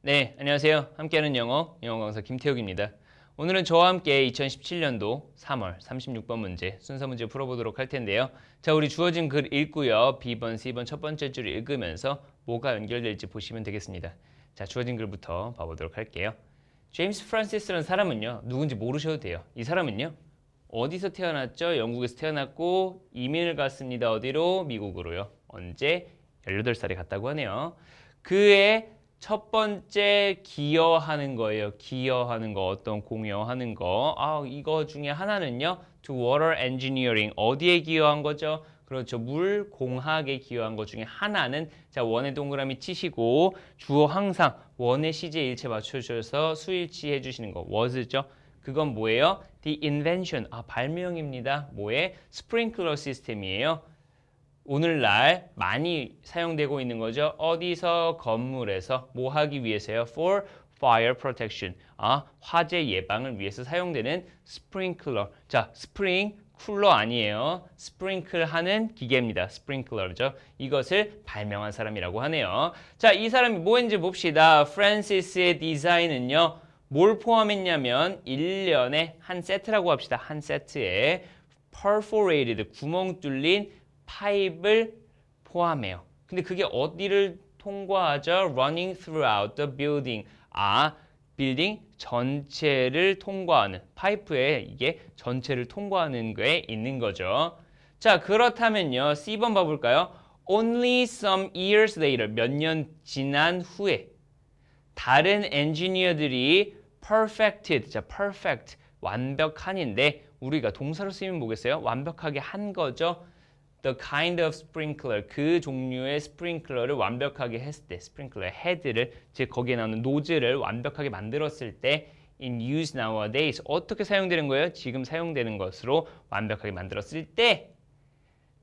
네, 안녕하세요. 함께하는 영어, 영어 강사 김태욱입니다. 오늘은 저와 함께 2017년도 3월 36번 문제, 순서 문제 풀어보도록 할 텐데요. 자, 우리 주어진 글 읽고요. B번, C번 첫 번째 줄 읽으면서 뭐가 연결될지 보시면 되겠습니다. 자, 주어진 글부터 봐보도록 할게요. 제임스 프란시스라는 사람은요, 누군지 모르셔도 돼요. 이 사람은요, 어디서 태어났죠? 영국에서 태어났고 이민을 갔습니다. 어디로? 미국으로요. 언제? 18살에 갔다고 하네요. 그의 첫 번째 기여하는 거예요. 기여하는 거, 어떤 공여하는 거. 아, 이거 중에 하나는요. to water engineering. 어디에 기여한 거죠? 그렇죠. 물 공학에 기여한 것 중에 하나는 자, 원의 동그라미 치시고 주어 항상 원의 시제 일체 맞춰 주셔서 수일치 해 주시는 거. was죠. 그건 뭐예요? The invention. 아, 발명입니다. 뭐의? 스프링클러 시스템이에요. 오늘날 많이 사용되고 있는 거죠. 어디서 건물에서 뭐 하기 위해서요? For fire protection. 아, 화재 예방을 위해서 사용되는 스프링클러. 자, 스프링 쿨러 아니에요. 스프링클 하는 기계입니다. 스프링클러죠. 이것을 발명한 사람이라고 하네요. 자, 이 사람이 뭐인지 봅시다. 프란시스의 디자인은요. 뭘 포함했냐면 1년에 한 세트라고 합시다. 한 세트에 perforated 구멍 뚫린 파입을 포함해요. 근데 그게 어디를 통과하죠? running throughout the building. 아, 빌딩 전체를 통과하는 파이프에 이게 전체를 통과하는 거에 있는 거죠. 자, 그렇다면요. C번 봐 볼까요? Only some years later, 몇 년 지난 후에 다른 엔지니어들이 perfected, 자, perfect, 완벽한인데 우리가 동사로 쓰이면 뭐겠어요? 완벽하게 한 거죠. The kind of sprinkler, 그 종류의 스프링클러를 완벽하게 했을 때, 스프링클러의 헤드를, 즉 거기에 나오는 노즐을 완벽하게 만들었을 때 in use nowadays 어떻게 사용되는 거예요? 지금 사용되는 것으로 완벽하게 만들었을 때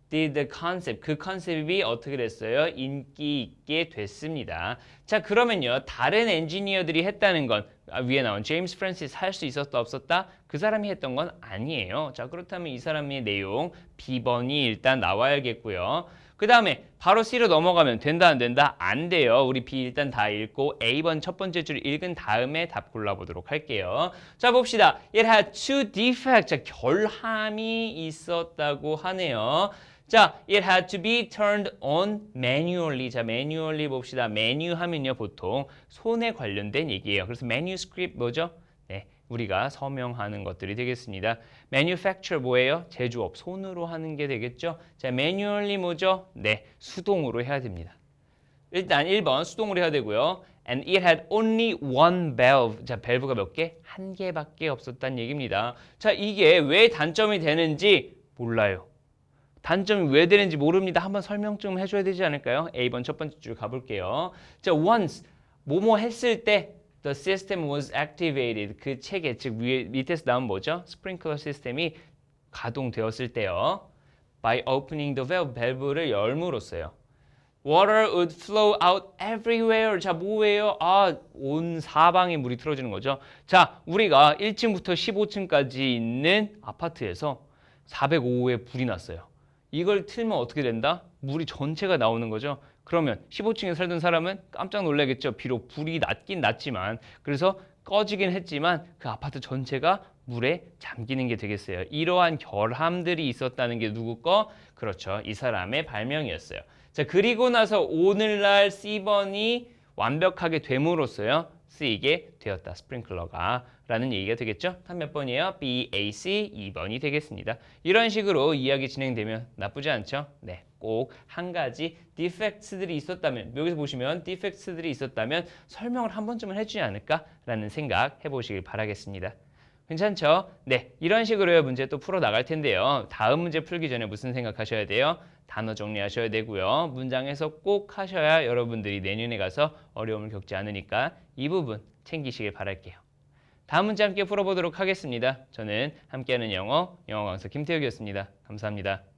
did the concept 그 컨셉이 어떻게 됐어요? 인기 있게 됐습니다. 자 그러면요 다른 엔지니어들이 했다는 건 아, 위에 나온 제임스 프란시스 할 수 있었다 없었다 그 사람이 했던 건 아니에요. 자 그렇다면 이 사람의 내용 B번이 일단 나와야겠고요. 그 다음에 바로 C로 넘어가면 된다 안 된다 안 돼요. 우리 B 일단 다 읽고 A번 첫 번째 줄 읽은 다음에 답 골라보도록 할게요. 자 봅시다. It had two defects. 자 결함이 있었다고 하네요. 자, it had to be turned on manually. 자, manually 봅시다. 메뉴 하면요, 보통 손에 관련된 얘기예요. 그래서 manuscript 뭐죠? 네, 우리가 서명하는 것들이 되겠습니다. manufacture 뭐예요? 제조업, 손으로 하는 게 되겠죠? 자, manually 뭐죠? 네, 수동으로 해야 됩니다. 일단 1번 수동으로 해야 되고요. And it had only one valve. 자, 밸브가 몇 개? 한 개밖에 없었다는 얘기입니다. 자, 이게 왜 단점이 되는지 몰라요. 단점이 왜 되는지 모릅니다. 한번 설명 좀 해줘야 되지 않을까요? A번 첫 번째 줄 가볼게요. 자, once 뭐뭐 했을 때 the system was activated 그 체계 즉 위에 밑에서 나온 뭐죠? 스프링클러 시스템이 가동되었을 때요. by opening the valve 밸브를 열므로써요. Water would flow out everywhere. 자, 뭐예요? 아, 온 사방에 물이 틀어지는 거죠. 자, 우리가 1층부터 15층까지 있는 아파트에서 405호에 불이 났어요. 이걸 틀면 어떻게 된다? 물이 전체가 나오는 거죠. 그러면 15층에 살던 사람은 깜짝 놀라겠죠. 비록 불이 났긴 났지만 그래서 꺼지긴 했지만 그 아파트 전체가 물에 잠기는 게 되겠어요. 이러한 결함들이 있었다는 게 누구 거? 그렇죠. 이 사람의 발명이었어요. 자, 그리고 나서 오늘날 C번이 완벽하게 됨으로써요. 쓰이게 되었다. 스프링클러가 라는 얘기가 되겠죠. 한 몇 번이에요? B, A, C 2번이 되겠습니다. 이런 식으로 이야기 진행되면 나쁘지 않죠? 네. 꼭 한 가지 디펙트들이 있었다면 여기서 보시면 디펙트들이 있었다면 설명을 한 번쯤은 해주지 않을까라는 생각 해보시길 바라겠습니다. 괜찮죠? 네, 이런 식으로 문제 또 풀어 나갈 텐데요. 다음 문제 풀기 전에 무슨 생각하셔야 돼요? 단어 정리하셔야 되고요. 문장에서 꼭 하셔야 여러분들이 내년에 가서 어려움을 겪지 않으니까 이 부분 챙기시길 바랄게요. 다음 문제 함께 풀어보도록 하겠습니다. 저는 함께하는 영어, 영어 강사 김태욱이었습니다. 감사합니다.